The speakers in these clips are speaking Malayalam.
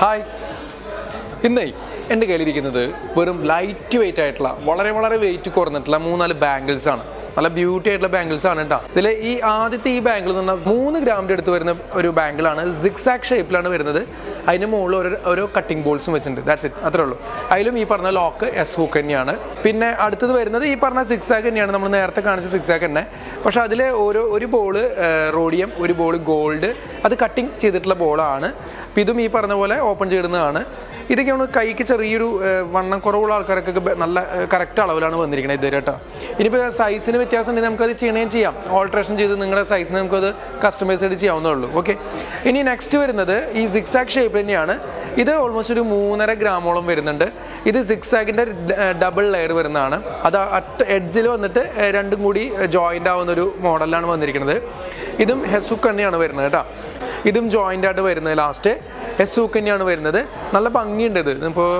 ഹായ്. ഇന്നേ എന്റെ കയ്യിലിരിക്കുന്നത് വെറും ലൈറ്റ് വെയിറ്റ് ആയിട്ടുള്ള വളരെ വളരെ വെയിറ്റ് കുറഞ്ഞിട്ടുള്ള മൂന്നാൽ ബാംഗിൾസ് ആണ്. നല്ല ബ്യൂട്ടി ആയിട്ടുള്ള ബാംഗിൾസ് ആണ് കേട്ടോ ഇതിൽ ഈ ആദ്യത്തെ ഈ ബാംഗിൾ എന്ന് പറഞ്ഞാൽ മൂന്ന് ഗ്രാമിന്റെ അടുത്ത് വരുന്ന ഒരു ബാംഗിളാണ് സിക്സാക് ഷേപ്പിലാണ് വരുന്നത്. അതിന് മുകളിൽ ഒരു ഒരു കട്ടിംഗ് ബോൾസും വെച്ചിട്ടുണ്ട്. ദാറ്റ്സ് ഇറ്റ് അത്രേ ഉള്ളൂ. അതിലും ഈ പറഞ്ഞ ലോക്ക് എസ് ഹൂക്ക് തന്നെയാണ്. പിന്നെ അടുത്തത് വരുന്നത് ഈ പറഞ്ഞ സിക്സ് ആക്ക് തന്നെയാണ്. നമ്മൾ നേരത്തെ കാണിച്ച സിക്സ് ആക്ക് തന്നെ. പക്ഷേ അതിൽ ഓരോ ഒരു ബോൾ റോഡിയം ഒരു ബോൾ ഗോൾഡ് അത് കട്ടിങ് ചെയ്തിട്ടുള്ള ബോളാണ് അപ്പം ഇതും ഈ പറഞ്ഞ പോലെ ഓപ്പൺ ചെയ്യുന്നതാണ് ഇതൊക്കെയാണ് കൈക്ക് ചെറിയൊരു വണ്ണം കുറവുള്ള ആൾക്കാർക്കൊക്കെ നല്ല കറക്റ്റ് അളവിലാണ് വന്നിരിക്കുന്നത് ഇതുവരെ കേട്ടോ. ഇനിയിപ്പോൾ സൈസിന് വ്യത്യാസം ഉണ്ടെങ്കിൽ നമുക്കത് ചെയ്യണേം ചെയ്യാം. ഓൾട്രേഷൻ ചെയ്ത് നിങ്ങളുടെ സൈസിന് നമുക്കത് കസ്റ്റമൈസ് ചെയ്ത് ചെയ്യാവുന്നേ ഉള്ളൂ. ഓക്കെ ഇനി നെക്സ്റ്റ് വരുന്നത് ഈ സിക്സാക് ഷേപ്പ് തന്നെയാണ്. ഇത് ഓൾമോസ്റ്റ് ഒരു മൂന്നര ഗ്രാമോളം വരുന്നുണ്ട്. ഇത് സിക്സ് ആഗിന്റെ ഡബിൾ ലെയർ വരുന്നതാണ്. അത് അറ്റ് എഡ്ജിൽ വന്നിട്ട് രണ്ടും കൂടി ജോയിന്റ് ആവുന്ന ഒരു മോഡലാണ് വന്നിരിക്കുന്നത്. ഇതും ഹെസുക്ക് തന്നെയാണ് വരുന്നത് കേട്ടോ. ഇതും ജോയിന്റ് ആയിട്ട് വരുന്നത് ലാസ്റ്റ് എസ് തന്നെയാണ് വരുന്നത്. നല്ല ഭംഗിയുണ്ട് ഇത്. ഇപ്പോൾ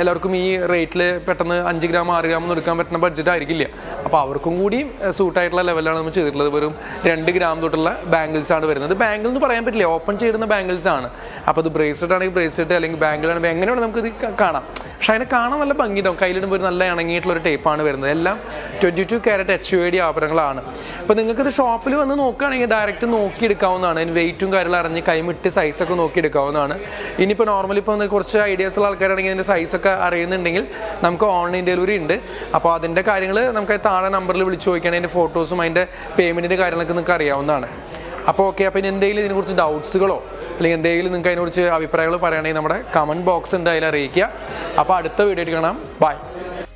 എല്ലാവർക്കും ഈ റേറ്റിൽ പെട്ടെന്ന് അഞ്ച് ഗ്രാം ആറ് ഗ്രാം എടുക്കാൻ പറ്റുന്ന ബഡ്ജറ്റ് ആയിരിക്കില്ല. അപ്പോൾ അവർക്കും കൂടി സൂട്ടായിട്ടുള്ള ലെവലാണ് നമ്മൾ ചെയ്തിട്ടുള്ളത്. വെറും രണ്ട് ഗ്രാം തൊട്ടുള്ള ബാംഗിൾസ് ആണ് വരുന്നത്. ബാംഗിൾ എന്ന് പറയാൻ പറ്റില്ല. ഓപ്പൺ ചെയ്യുന്ന ബാംഗിൾസ് ആണ്. അപ്പോൾ അത് ബ്രേസ്ലെറ്റ് ആണെങ്കിൽ ബ്രേസ്ലെറ്റ് അല്ലെങ്കിൽ ബാംഗിൾ ആണെങ്കിൽ എങ്ങനെയാണ് നമുക്ക് ഇത് കാണാം. പക്ഷേ അതിനെ കാണാൻ നല്ല ഭംഗിയുണ്ടാവും. കയ്യിലിടുമ്പോൾ ഒരു നല്ല ഇണങ്ങിയിട്ടുള്ള ഒരു ടേപ്പാണ് വരുന്നത്. എല്ലാം twenty two carat H U D ആഭരണങ്ങളാണ്. അപ്പോൾ നിങ്ങൾക്കിത് ഷോപ്പിൽ വന്ന് നോക്കുകയാണെങ്കിൽ ഡയറക്റ്റ് നോക്കി എടുക്കാവുന്നതാണ് അതിന് വെയിറ്റും കാര്യങ്ങളും അറിഞ്ഞ് കൈമിട്ട് സൈസൊക്കെ നോക്കി എടുക്കാവുന്നതാണ് ഇനിയിപ്പോൾ നോർമലി ഇപ്പോൾ കുറച്ച് ഐഡിയാസ് ഉള്ള ആൾക്കാരാണെങ്കിൽ ഇതിന്റെ സൈസൊക്കെ അറിയുന്നുണ്ടെങ്കിൽ നമുക്ക് ഓൺലൈൻ ഡെലിവറി ഉണ്ട്. അപ്പോൾ അതിന്റെ കാര്യങ്ങൾ നമുക്ക് താഴെ നമ്പറിൽ വിളിച്ച് ചോദിക്കുകയാണെങ്കിൽ അതിന്റെ ഫോട്ടോസും അതിന്റെ പേയ്മെന്റിന്റെ കാര്യങ്ങളൊക്കെ നിങ്ങൾക്ക് അറിയാവുന്നതാണ്. അപ്പോൾ ഓക്കെ അപ്പോൾ ഇനി എന്തെങ്കിലും ഇതിനെക്കുറിച്ച് ഡൗട്ട്സുകളോ അല്ലെങ്കിൽ എന്തെങ്കിലും നിങ്ങൾക്ക് അതിനെക്കുറിച്ച് അഭിപ്രായങ്ങൾ പറയുകയാണെങ്കിൽ നമ്മുടെ കമന്റ് ബോക്സ് അതിൽ അറിയിക്കുക. അപ്പോൾ അടുത്ത വീഡിയോ കാണാം. Bye